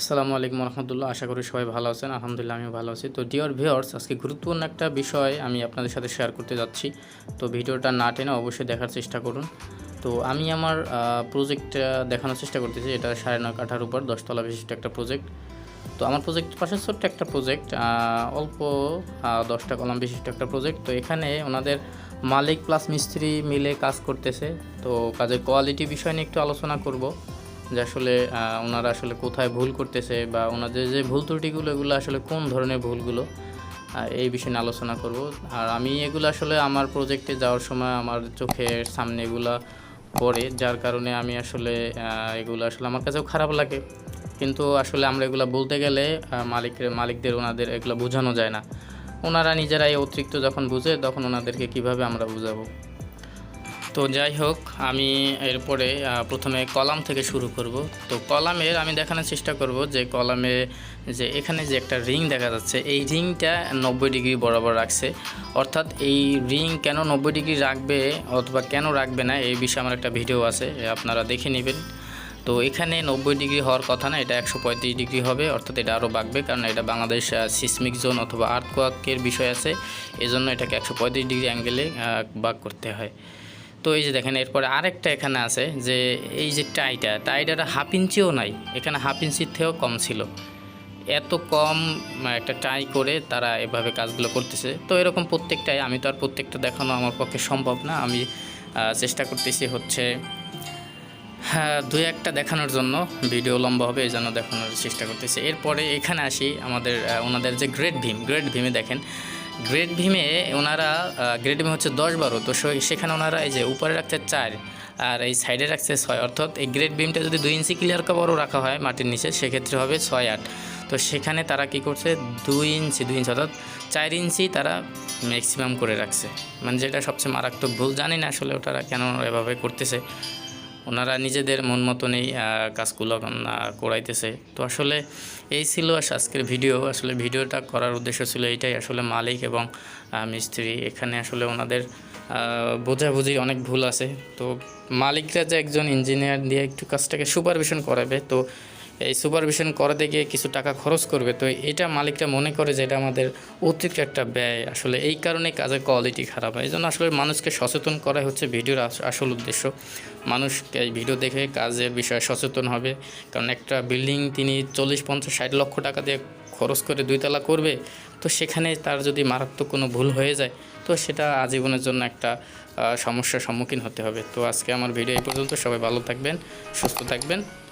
আসসালামু আলাইকুম রহমতুল্লাহ, আশা করি সবাই ভালো আছেন, আলহামদুলিল্লাহ আমিও ভালো আছি। তো ডিওর ভিওর্স আজকে গুরুত্বপূর্ণ একটা বিষয় আমি আপনাদের সাথে শেয়ার করতে যাচ্ছি। তো ভিডিওটা না টেনে অবশ্যই দেখার চেষ্টা করুন। তো আমি আমার প্রজেক্টটা দেখানোর চেষ্টা করতেছি, এটা সাড়ে নয় কাঠার উপর, দশতলা বিশিষ্ট একটা প্রজেক্ট তো আমার প্রজেক্ট পাশে ছোট্ট একটা প্রজেক্ট অল্প দশটা কলাম বিশিষ্ট একটা প্রজেক্ট তো এখানে ওনাদের মালিক প্লাস মিস্ত্রি মিলে কাজ করতেছে। তো কাজের কোয়ালিটি বিষয় নিয়ে একটু আলোচনা করব। যে আসলে ওনারা আসলে কোথায় ভুল করতেছে বা ওনাদের যে ভুল ত্রুটিগুলো, এগুলো আসলে কোন ধরনের ভুলগুলো এই বিষয়ে নিয়ে আলোচনা করব। আর আমি এগুলো আসলে আমার প্রজেক্টে যাওয়ার সময় আমার চোখের সামনে এগুলা পড়ে, যার কারণে আমি আসলে এগুলো আসলে আমার কাছেও খারাপ লাগে। কিন্তু আসলে আমরা এগুলো বলতে গেলে মালিকের মালিকদের ওনাদের এগুলো বোঝানো যায় না। ওনারা নিজেরাই অতিরিক্ত যখন বুঝে, তখন ওনাদেরকে কীভাবে আমরা বুঝাবো? তো যাই হোক, আমি এরপরে প্রথমে কলাম থেকে শুরু করব। তো কলামের আমি দেখানোর চেষ্টা করব যে কলামে যে এখানে যে একটা রিং দেখা যাচ্ছে, এই রিংটা নব্বই ডিগ্রি বরাবর রাখছে। অর্থাৎ এই রিং কেন নব্বই ডিগ্রি রাখবে অথবা কেন রাখবে না, এই বিষয়ে আমার একটা ভিডিও আছে আপনারা দেখে নেবেন। তো এখানে নব্বই ডিগ্রি হওয়ার কথা না, এটা একশো পঁয়ত্রিশ ডিগ্রি হবে, অর্থাৎ এটা আরও বাড়বে, কারণ এটা বাংলাদেশ সিসমিক জোন অথবা আর্থকোয়াকের বিষয় আছে, এজন্য এটাকে একশো পঁয়ত্রিশ ডিগ্রি অ্যাঙ্গেলে বাক করতে হয়। তো এই যে দেখেন, এরপরে আরেকটা এখানে আছে যে এই যে টাইটা টাইটার হাফ ইঞ্চিও নাই, এখানে হাফ ইঞ্চির থেকেও কম ছিল। এত কম একটা টাই করে তারা এভাবে কাজগুলো করতেছে। তো এরকম প্রত্যেকটাই, আমি তো আর প্রত্যেকটা দেখানো আমার পক্ষে সম্ভব না। আমি চেষ্টা করতেছি হচ্ছে হ্যাঁ দুই একটা দেখানোর জন্য। ভিডিও লম্বা হবে, এই জন্য দেখানোর চেষ্টা করতেছি। এরপরে এখানে আসি আমাদের ওনাদের যে গ্রেট ভীম, গ্রেট ভীমে দেখেন গ্রেট ভীমে ওনারা গ্রেট ভীম হচ্ছে দশ বারো, তো সেখানে ওনারা এই যে উপরে রাখছে চার আর এই সাইডে রাখছে ছয়, অর্থাৎ এই গ্রেট বিমটা যদি দুই ইঞ্চি ক্লিয়ার কাভারও রাখা হয় মাটির নিচে, সেক্ষেত্রে হবে ছয় আট। তো সেখানে তারা কি করছে? দুই ইঞ্চি দুই ইঞ্চি, অর্থাৎ চার ইঞ্চি তারা ম্যাক্সিমাম করে রাখছে। মানে যেটা সবচেয়ে মারাত্মক ভুল, জানি না আসলে ওটারা কেন এভাবে করতেছে। ওনারা নিজেদের মন মতনই কাজগুলো করাইতেছে। তো আসলে এই ছিল আজকের ভিডিও। আসলে ভিডিওটা করার উদ্দেশ্য ছিল এইটাই, আসলে মালিক এবং মিস্ত্রি। এখানে আসলে ওনাদের বোঝাবুঝি অনেক ভুল আছে। তো মালিকরা যে একজন ইঞ্জিনিয়ার দিয়ে একটু কাজটাকে সুপারভিশন করাবে, তো এই সুপারভিশন করাতে গিয়ে কিছু টাকা খরচ করবে, তো এটা মালিকরা মনে করে যে এটা আমাদের অতিরিক্ত একটা ব্যয়। আসলে এই কারণে কাজের কোয়ালিটি খারাপ হয়। এই জন্য আসলে মানুষকে সচেতন করাই হচ্ছে ভিডিওর আস- আসল উদ্দেশ্য। মানুষ এই ভিডিও দেখে কাজের বিষয়ে সচেতন হবে। কারণ একটা বিল্ডিং তিনি চল্লিশ, পঞ্চাশ, ষাট লক্ষ টাকা দিয়ে খরচ করে দুইতলা করবে, তো সেখানে তার যদি মারাত্মক কোনো ভুল হয়ে যায়, তো সেটা আজীবনের জন্য একটা সমস্যার সম্মুখীন হতে হবে। তো আজকে আমার ভিডিও এই পর্যন্ত। সবাই ভালো থাকবেন, সুস্থ থাকবেন।